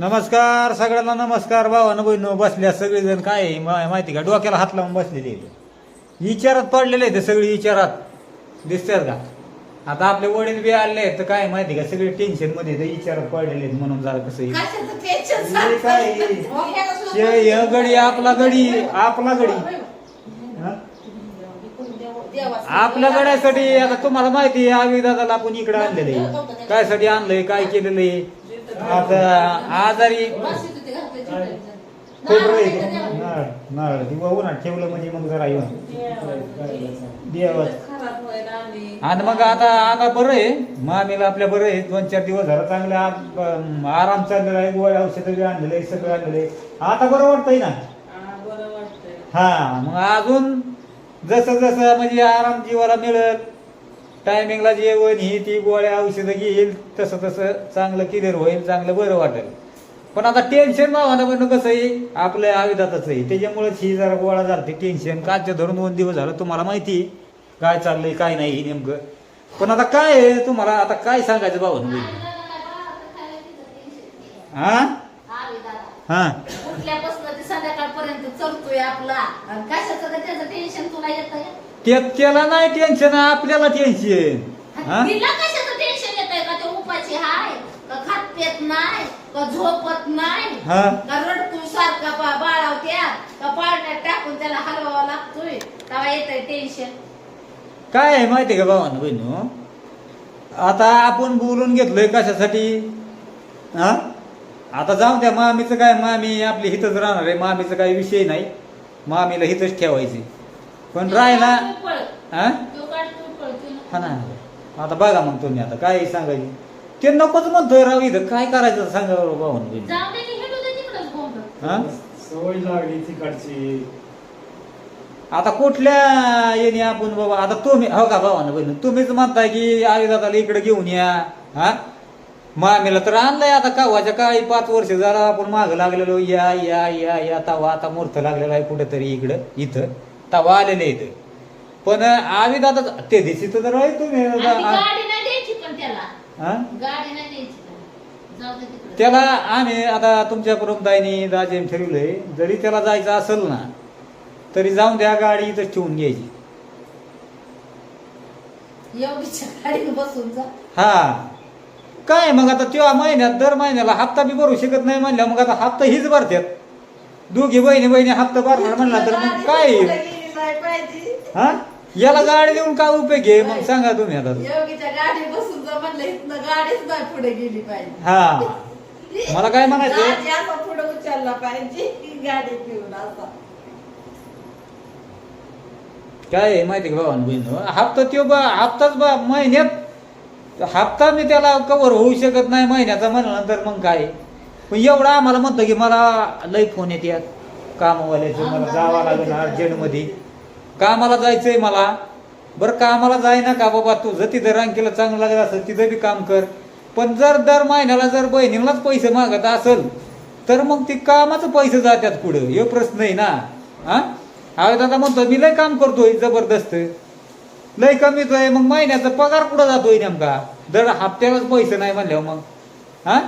नमस्कार सगळ्यांना नमस्कार भावानं बहिण बसल्या सगळेजण काय आहे? मा- माहिती का? डोक्याला हात लावून बसलेले आहेत. विचारात पडलेले आहेत सगळे विचारात. दिसतात का? आता आपले वडील बी आले आहेत तर काय माहिती का? सगळे टेन्शनमध्ये आहेत, विचारात पडलेले आहेत म्हणून जरा कसं आहे. कशाचं tension हे काय आहे? य गडी आपला गडी आपला गडी हा? देवाचं- आपल्या गड्यासाठी आता तुम्हाला माहिती आहे आम्ही दादाला आपण इकडे आणलेले काय साठी आणलंय काय केलेलं आहे? आता आजारी. खोबरं आहे नारळ नारळ. ती ठेवलं म्हणजे मग जरा येऊन. देवाच. आणि मग आता आता बरं आहे. मामीला आपल्या बरं आहे. दोन चार दिवस झाला चांगला आ- आराम चाललेला आहे. गोळ्या औषधं बी आणलेलं आहे सगळं आणलेलं आहे. आता बरं वाटतंय ना? आ, बरं वाटतंय. हा मग अजून जसं जसं म्हणजे आराम जीवाला मिळेल टायमिंगला जेवण ही ती गोळ्या औषधं घेईल तसं तसं चांगलं क्लिअर होईल चांगलं बरं वाटेल. पण आता टेन्शन भावानं पण कसं आहे? आपल्या आयुधातच आहे. त्याच्यामुळेच ही जरा गोळा झाली टेन्शन कालच्या धरून दोन दिवस झालं. तुम्हाला माहिती आहे काय चाललंय काय नाही नेमकं. पण आता काय आहे? तुम्हाला आता काय सांगायचं भावानं हा हा. उठल्यापासून ते संध्याकाळपर्यंत चलतोय आपला. कशाचं त्याचं टेन्शन तुला येत? ते त्याला नाही टेन्शन आपल्याला टेन्शन हा? तिला कशाचं टेन्शन येत आहे का ते उपाची हाय? का खात पेत नाही? का झोपत नाही? हा? का रडतोय सारखा बा बाळावत्या का पाळण्यात टाकून त्याला हलवावा लागतोय? तेव्हा येत टेन्शन काय आहे माहिती का भावानं बहिणू? आता आपण बोलून घेतलोय कशासाठी? हा? आता जाऊ द्या मामीचं काय मामी आपली हिथच राहणार आहे मामीचं काही विषय नाही. मामीला हिथच ठेवायचे पण राहिला हा? हा ना. आता बघा मग तुम्ही आता काय सांगायचं. ते नकोच म्हणतोय राव इथं काय करायचं सांगा बरं बोंबलं. हा सवय लागली तिकडची. आता कुठल्या येणे आपण बाबा आता तुम्ही हो का भावानं बहिण तुम्हीच म्हणताय की आई दादाला इकडे घेऊन या हा? मामीला तर आणलंय आता कावाच्या काळी पाच वर्ष झाला आपण माग लागलेलो या या या या तवा आता मूर्त लागलेला आहे कुठेतरी इकडं इथं. तवा आलेले इथं पण आम्ही दादा ते दिवशी तर आहे तुम्ही. आणि ती आ- गाडी नाही द्यायची पण त्याला. हा? गाडी नाही द्यायची त्याला. जाऊ दे तिकडं. त्याला आम्ही आता तुमच्या कुटुंबाईनी दाजेन ठरवलंय जरी त्याला जायचं असेल ना तरी जाऊन द्या गाडी इथं ठेवून घ्यायची. एवढीच्या गाडीत बसून जा. हा. काय मग आता तेव्हा महिन्यात दर महिन्याला हप्ता बी भरू शकत नाही म्हणल्या मग आता हप्ता हीच भरतात दोघी बहिणी बहिणी हप्ता भरणार म्हणला तर मग काय? पाहिजे. हा? याला गाडी देऊन काय उपयोग आहे मग सांगा तुम्ही आता. योगीच्या गाडी बसून जा म्हणलं इथनं गाडीच नाही पुढे गेली पाहिजे. हा. मला काय म्हणायचं? असा पुढे उचलला पाहिजे की गाडी असा. काय आहे माहिती का भावान बहीण? हप्ता त्यो बा हप्ताच बा महिन्यात. हप्ता मी त्याला कव्हर होऊ शकत नाही महिन्याचा म्हणल्यानंतर मग काय? पण एवढा आम्हाला म्हणतो की मला लई फोन येतात कामवाल्याचे मला जावं लागेल अर्जंटमध्ये. कामाला जायचंय मला. बरं कामाला जाय ना का बाबा? तुझं तिथं रांकीला चांगलं लागत असेल तिथं बी काम कर. पण जर दर महिन्याला जर बहिणीलाच पैसे मागत असेल तर मग ती कामाचं पैसे जातात पुढं हे प्रश्न आहे ना. हा? अरे दादा म्हणतो मी लय काम करतोय जबरदस्त. लय कमीतोय मग महिन्याचा पगार कुठं जातोय नेमका? दर हप्त्यालाच पैसे नाही म्हणल्यावर मग. हा?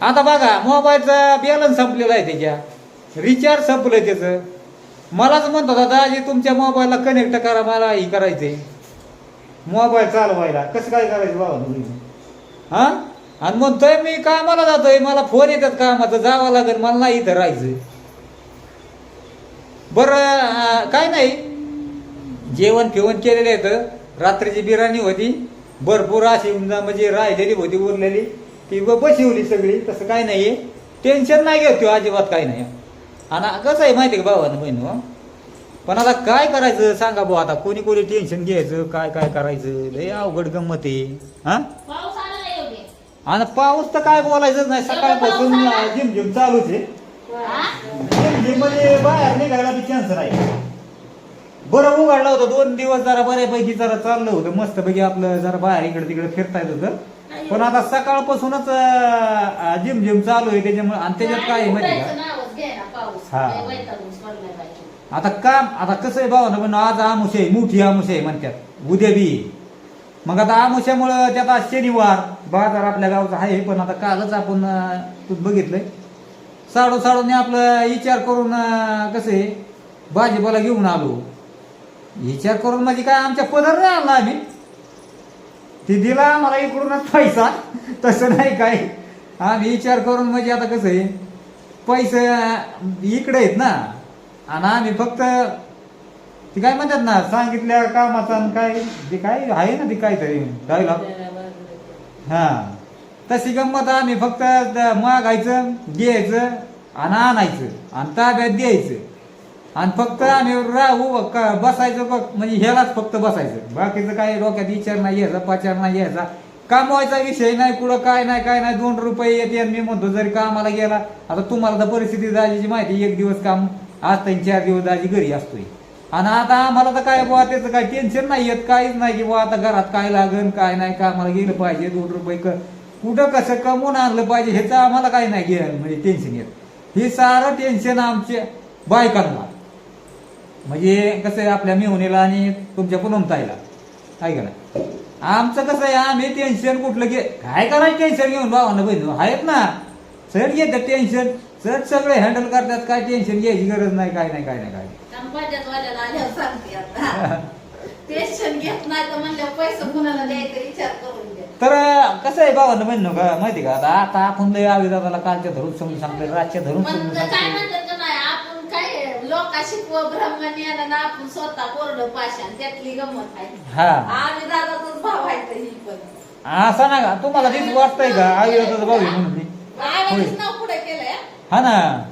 आता बघा मोबाईलचा बॅलन्स संपलेला आहे त्याच्या. रिचार्ज संपलंय त्याचं. मलाच म्हणतो दादा आजी तुमच्या मोबाईलला कनेक्ट करा मला ही करायचंय. मोबाईल चालवायला कसं काय करायचं बाबा तुम्ही? हां? आणि म्हणतोय मी कामाला जातोय मला फोन येतात कामाचं जावं लागेल मला नाही इथं राहायचं बरं काय नाही. जेवण फेवण केलेलं आहेत. रात्रीची बिर्याणी होती. भरपूर अशी म्हणजे राहिलेली होती उरलेली. ती ब- बशिवली सगळी तसं काय नाही टेन्शन नाही घेतो त्यो अजिबात काय नाही. आणि कसं आहे माहिती आहे का भावानं बहीण? पण आता काय करायचं? सांगा भाऊ आता कोणी कोणी टेन्शन घ्यायचं? काय काय करायचं? लय अवघड गंमत आहे. हा? आणि पाऊस तर काय बोलायचंच नाही. सकाळपासून झिम झिम चालूच आहे. म्हणजे बाहेर निघायला बी चान्स नाही. बरं उघडला होता. दोन दिवस जरा बऱ्यापैकी जरा चाललं होतं. मस्त पैकी आपलं जरा बाहेर इकडे तिकडे फिरता येत होतं. पण आता सकाळपासूनच झिम झिम चालू आहे त्याच्यामुळे आणि त्याच्यात काय आहे माहिती का? हा. आता काम आता कसं आहे भावानं पण आज आमुष आहे मोठी आमुष आहे म्हणतात. उद्या बी. मग आता आमुष्यामुळं त्यात आज शनिवार बाजार आपल्या गावचा आहे पण आता कालच आपण अं, तू बघितलंय. साडू साडूने आपलं विचार करून अं, कसं आहे भाजीपाला घेऊन आलो. विचार करून म्हणजे काय आमच्या पदर नाही आणला आम्ही. ते दिला मला इकडूनच पैसा. तसं नाही काय. आम्ही विचार करून म्हणजे आता कसं आहे पैसे इकडे आहेत ना. आणि आम्ही फक्त ते काय म्हणतात ना सांगितल्या कामाचा आणि काय ते काय आहे ना ते तरी डायलॉग हा. तशी गंमत आम्ही फक्त द- मागायचं घ्यायचं आणि आणायचं. आणि ताब्यात द्यायचं आणि फक्त आम्ही राहू क- बसायचं बघ म्हणजे ह्यालाच फक्त बसायचं. बाकीचं काही डोक्यात विचार नाही यायचा पाचार नाही यायचा कामवायचा विषय नाही कुठं काय नाही काय नाही दोन रुपये येते आणि मी म्हणतो जरी कामाला गेला आता तुम्हाला तर परिस्थिती दाजीची माहिती एक दिवस काम आज त्यांनी चार दिवस दाजी घरी असतोय. आणि आता आम्हाला तर काय बुवा त्याचं काय टेन्शन नाही येत काहीच नाही की बुवा आता घरात काय लागन काय नाही कामाला गेलं पाहिजे दोन रुपये क कुठं कसं कमवून आणलं पाहिजे ह्याचं आम्हाला काही नाही घे म्हणजे टेन्शन येत. हे सारं टेन्शन आमच्या बायकांना. म्हणजे कसं आहे आपल्या मेहुणीला आणि तुमच्या पुनमताईला आहे का नाही? आमचं कसं आहे आम्ही टेन्शन कुठलं घे काय करायचं टेन्शन घेऊन भावानं बहिण आहेत ना. सर घेतात टेन्शन सर सगळे हँडल करतात काय टेन्शन घ्यायची गरज नाही काय नाही काय नाही काय तर कसं आहे भावानं बहिण का माहिती का? आता आता आपण लय आविदादाला कालच्या धरून समजून सांगतोय रातच्या धरून समजून सांगतोय म्हणतात का नाही आपण काय लोका शिकव आपण स्वतः कोरडं पाषाण त्यातली गंमत आहे. हा. आम्ही दादाचाच भाव आहे तर ही पण असं ना का? तुम्हाला तीच वाटतंय का? आविदादाचा भाऊ आहे म्हणून मी आम्हीच नाव पुढे केलंय? हा ना.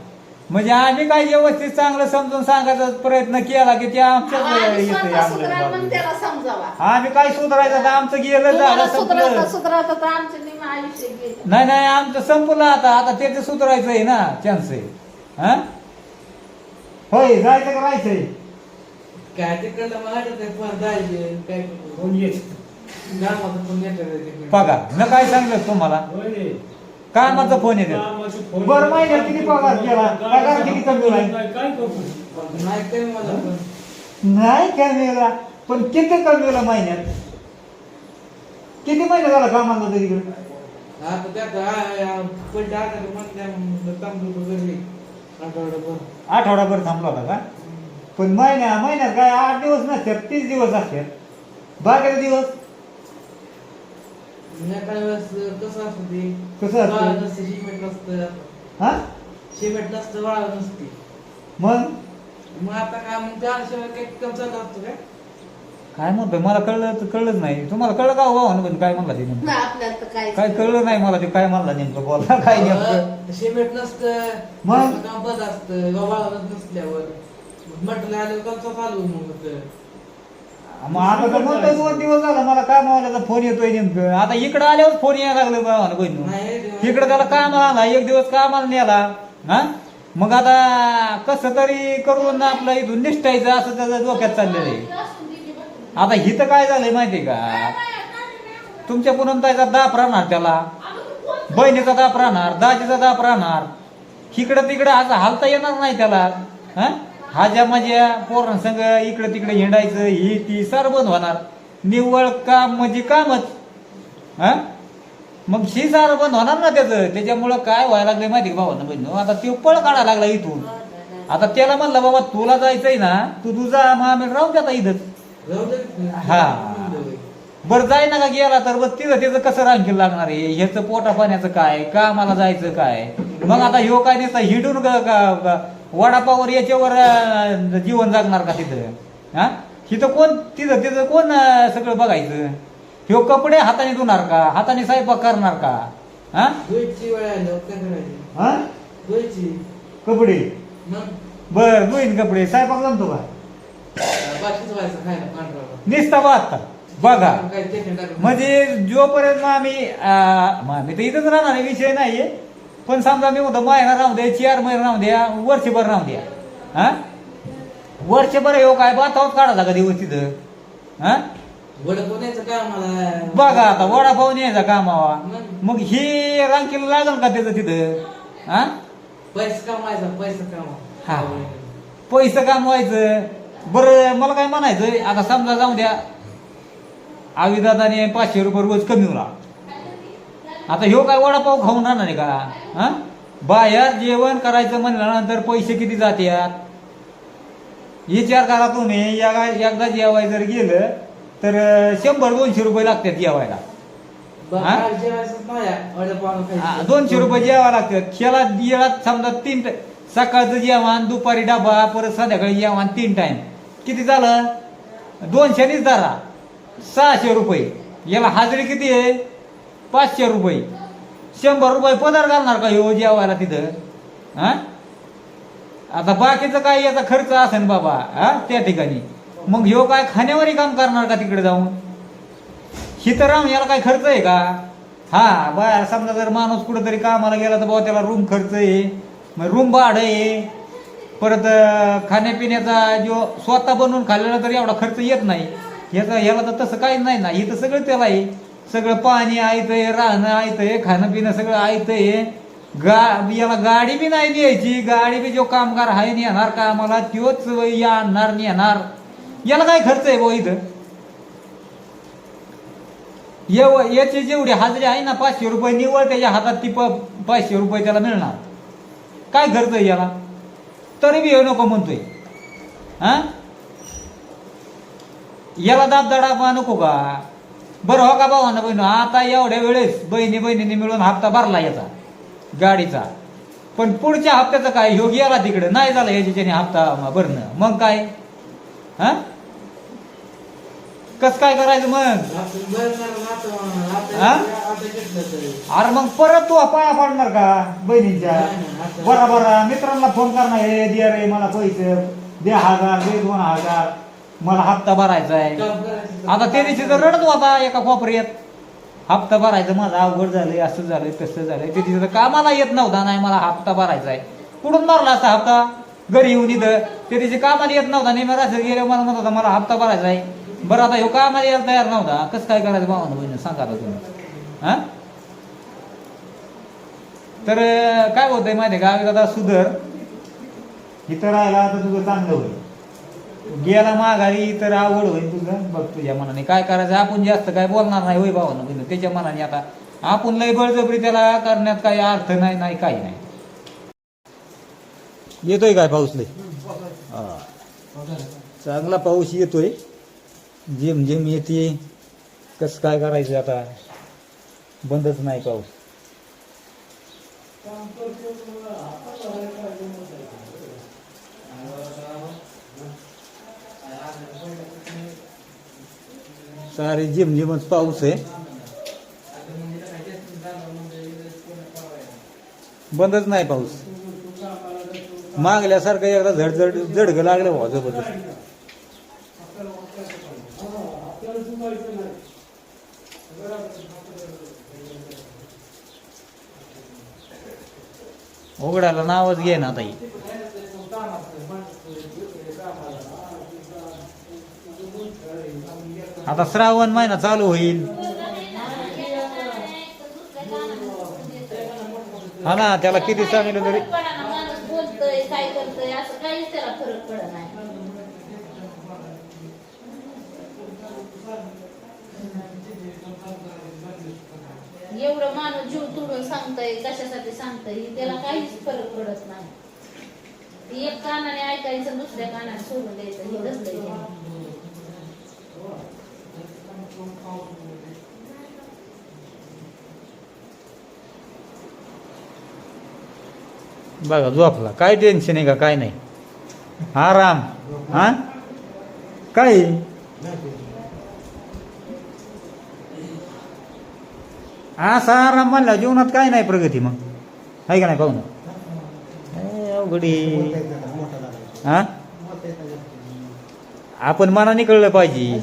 म्हणजे आम्ही काय व्यवस्थित चांगलं समजून सांगायचा प्रयत्न केला की ते आमच्याच आम्ही येतंय स्वतः आमच्या. त्याला समजावा. आम्ही काय सुधारायचं तर आमचं गेलं झालं तुम्हाला सुधरवता संपलं सुधरवता तर आमचं निम आयुष्य गेलं. नाही नाही आमचं संपलं आता. आता त्याचं सुधारायचं आहे ना चान्स आहे. हा? होय जायचं का राहायचंय काय तिकडलं आहे फार दाजी काय येत गावाचं पण. पगार न काय सांगलं तुम्हाला होय रे. कामाचा फोन येतो कामाचे फोन बरं महिन्यात किती पगार केला? पगार किती कमी? काय काय नाही काय मला पण नाही कॅमेरा पण किती कमी होईल महिन्यात किती महिने झाला कामाला तरी इकडे आता त्यात म्हणल्या तांदूळ घरी आठवडाभर. थांबला होता का? पण महिन्या महिन्यात काय आठ दिवस नसतात तीस दिवस असतात बाकीचे दिवस? वेळेस कसं असतं ते? कसं? वाळत नसते हा? नसतं वाळत नसते. मग? मग आता काय मग त्याशिवाय काही कम चालत असतो काय? काय म्हणतोय? मला कळलं तर कळलंच नाही. तुम्हाला कळलं का हो? पण काय म्हणला ते नेमकं? आपल्याला तर काय काय कळलं नाही. मला ते काय म्हणला नेमकं? बोला काय नेमकं? सिमेंट नसतं. मग? असतं. नसल्यावर. म्हटलं आलं कसं चालू मग होतं. मग आता तर म्हणतोय दोन दिवस झाला मला कामावाल्याचा फोन येतोय नेमकं. आता इकडं आल्यावर फोन यायला लागलं बहिण नाही रे. इकडं त्याला कामाला आला एक दिवस कामाला नेला. हा? मग आता कसं तरी करून आपलं इथून निष्ठायचं असं त्याचं डोक्यात चाललेलं आहे. आता हिथं काय झालंय माहितीये का? तुमच्या पुनमताईचा दाप राहणार त्याला. बहिणीचा दाप राहणार दाजीचा दाप राहणार. इकडं तिकडं असं हालता येणार नाही त्याला. हा? हाज्या माझ्या पोरांसंग इकडं तिकडे हिंडायचं ही ती सारं बंद होणार. निव्वळ काम म्हणजे कामच. हा? मग शी सार बंद होणार ना त्याचं. त्याच्यामुळं काय व्हायला लागलंय माहिती का भावानं? बहिण आता तो पळ काढायला लागला इथून. आता त्याला म्हणलं बाबा तुला जायचंय ना तू तुझा मग आम्ही राहू द्या आता इथंच. हा. बरं जाय ना का गेला तर. बस तिथं तिथं कसं रांगील लागणार आहे? ह्याचं पोटा पाण्याचं काय? कामाला जायचं काय? मग आता ह्यो काय नुसता हिडून वडापावर याच्यावर जीवन जगणार का तिथं? हा? तिथं कोण तिथं तिथं कोण सगळं बघायचं? ह्यो कपडे हाताने धुणार का? हाताने स्वयंपाक करणार का? हा? हा? कपडे? बर धुईन कपडे. स्वयंपाक जमतो का? निसता बघता बघा. म्हणजे जोपर्यंत आम्ही अं, आम्ही तर इथंच राहणार आहे विषय नाहीये. पण समजा मी म्हणतो महिना राहू द्या चार महिने राहू द्या वर्षभर राहू द्या. हा वर्षभर येऊ काय बाथावच काढायचा का दिवस तिथं. हा बघा आता वडापाव न्यायचा कामावा. मग? हे रांकीला लागल का त्याचं तिथं? हा पैसा कमायचा पैसा हा. पैसे कमवायचं. बरं मला काय म्हणायचं आता समजा जाऊ द्या. आविदादाने पाचशे रुपये रोज कमी होणार आता ह्यो काय वडापाव खाऊन राहणार का? हा? बाहेर जेवण करायचं म्हणल्यानंतर पैसे किती जातात विचार करा तुम्ही. एकदा जेवाय जर गेलं तर शंभर दोनशे रुपये लागतात जेवायला. दोनशे रुपये जेवा लागतात. खेळा येळात समजा तीन सकाळचं जेवण दुपारी डबा परत संध्याकाळी जेवण तीन टाइम किती झालं? दोनशेनीच धरा. सहाशे रुपये. याला हाजरी किती आहे? पाचशे रुपये. शंभर रुपये पदर घालणार का हो जेवायला तिथं? हां? आता बाकीचं काय याचा खर्च असेल बाबा हा? त्या ठिकाणी. मग ह्यो काय खाण्यावरही काम करणार का तिकडे जाऊन? हितराम याला काय खर्च आहे का? हा बाहेर समजा जर माणूस कुठेतरी कामाला गेला तर बाबा त्याला रूम खर्च आहे. मग रूम भाडं आहे. परत खाण्यापिण्याचा जो स्वतः बनवून खाल्लेला तर एवढा खर्च येत नाही. ह्याचा ह्याला तर तसं काहीच नाही ना. इथं सगळं त्याला आहे. सगळं पाणी आहे राहणं आहे खाणं पिणं सगळं आहे गा याला गाडी बी नाही न्यायची. गाडी बी जो कामगार आहे नेणार का आम्हाला त्योच या आणणार नेणार. याला काय खर्च आहे भाऊ इथं? येव- याची जेवढी हाजरी आहे ना पाचशे रुपये निवळ त्याच्या हातात ती प- पाचशे रुपये त्याला मिळणार. काय खर्च आहे याला? तरी बी हे नको म्हणतोय. हा? याला दाबदाडा नको का बरं हो का भावानं बहिण? आता एवढ्या वेळेस बहिणी बहिणीने मिळून हप्ता भरला याचा गाडीचा. पण पुढच्या हप्त्याचं काय? ह्यो गेला तिकडे. नाही झाला याच्याने हप्ता भरणं. मग काय? हा? कस काय करायचं मग? हा? अरे मग परत तू पाया पाडणार का बहिणीच्या? बरा बरा मित्रांना फोन करणार हे दे रे मला पैसे दे हजार दे दोन हजार. मला हप्ता भरायचा आहे आता त्या दिवशी तर रडत होता एका कोपऱ्यात. हप्ता भरायचा माझा अवघड झालंय असं झालंय तसं झालंय. त्या दिवशी तर कामाला येत नव्हता नाही मला हप्ता भरायचा आहे कुठून मारला असता हप्ता? घरी येऊन इथं. त्या दिवशी कामाला येत नव्हता नाही मला असं गेलं मला म्हणत होता मला हप्ता भरायचा आहे बरं आता ह्यो कामाला यायला तयार नव्हता? कसं काय करायचं भावानं बहिण सांगा आता तुम्ही. हा? तर काय होतंय आहे का? दादा सुधर इथं राहिला तर तुझं चांगलं होईल. गेला माघारी तर आवड होईल तुझं. बघ तुझ्या मनाने काय करायचं आपण जास्त काय बोलणार नाही होय भावानं बहिण त्याच्या मनाने आता आपण लय बळजबरी त्याला करण्यात काही अर्थ नाही नाही काही नाही. येतोय काय पाऊस लय? चांगला पाऊस येतोय. जेम जेम येते कसं काय करायचं आता? बंदच नाही पाऊस. सारे जिम झिमच पाऊस आहे. बंदच नाही पाऊस. मागल्यासारखं एकदा झडझड झड झडगं लागलं भाऊ जबरदस्त. उघडायला नावच घे ना ताई. आता श्रावण महिना चालू होईल. हा ना त्याला किती सांगितलं तरी माणूस बोलतोय काय करतोय असं काहीच त्याला फरक पडत नाही एवढं माणूस जीव तोडून सांगतय कशासाठी सांगतय त्याला काहीच फरक पडत नाही. ती एक कानाने ऐकायचं दुसऱ्या कानाने सोडून द्यायचं हे कसलं बघा झोपला. काय टेन्शन आहे का? काय नाही. आराम. हा? काय? असा आराम म्हणला जीवनात काय नाही प्रगती मग. आहे का नाही पाहू ना अवघडी. हा? आपण मनाने कळलं पाहिजे.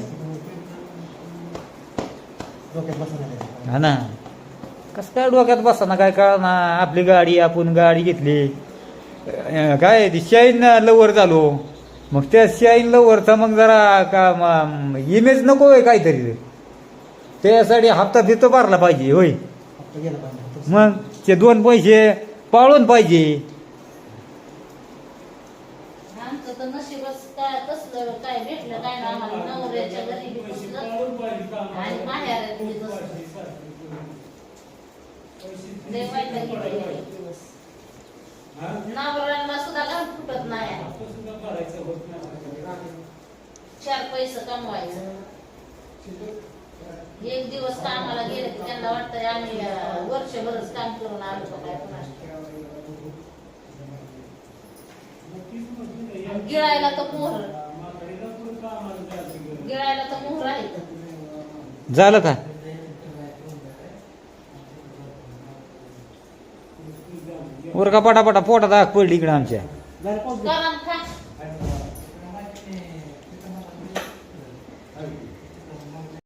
हा ना. कसं काय डोक्यात बसा ना काय कळना? आपली गाडी आपण गाडी घेतली. काय ती शाईन लवर झालो मग त्या शाईन लवरचा मग जरा का इमेज नको आहे काहीतरी. त्यासाठी हप्ता बिप्ता भरला पाहिजे होय मग ते दोन पैसे पाळून पाहिजे आमचं तर नशीबच काय तसलं काय भेटलं काय ना आम्हाला नवऱ्याच्या घरी बी तसलं. आणि माहेरात मी बसलो. लय वैताग येतो एक दिवस. नवऱ्यांना सुद्धा घाम फुटत नाही चार पैसे कमवायचं एक दिवस कामाला गेले की त्यांना वाटतं आम्ही वर्षभरच काम करून आलो काय गिळायला तर मोहर. गिळायला तर मोहर आहे. झालं का? वर का पटापटा पोटात आग पडली इकडे आमच्या. कारण